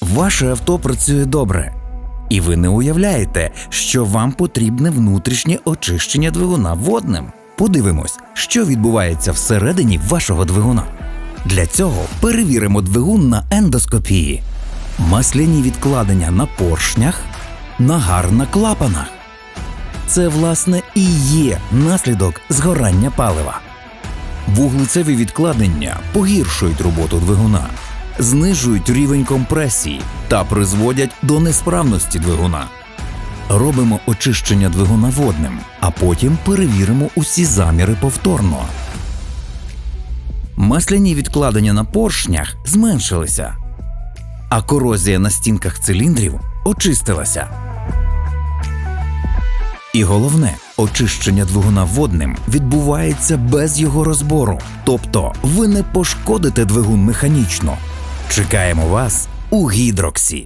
Ваше авто працює добре, і ви не уявляєте, що вам потрібне внутрішнє очищення двигуна водним. Подивимось, що відбувається всередині вашого двигуна. Для цього перевіримо двигун на ендоскопії, масляні відкладення на поршнях, нагар на клапанах. Це, власне, і є наслідок згорання палива. Вуглецеві відкладення погіршують роботу двигуна, знижують рівень компресії та призводять до несправності двигуна. Робимо очищення двигуна водним, а потім перевіримо усі заміри повторно. Масляні відкладення на поршнях зменшилися, а корозія на стінках циліндрів очистилася. І головне, очищення двигуна водним відбувається без його розбору, тобто ви не пошкодите двигун механічно. Чекаємо вас у гідроксі.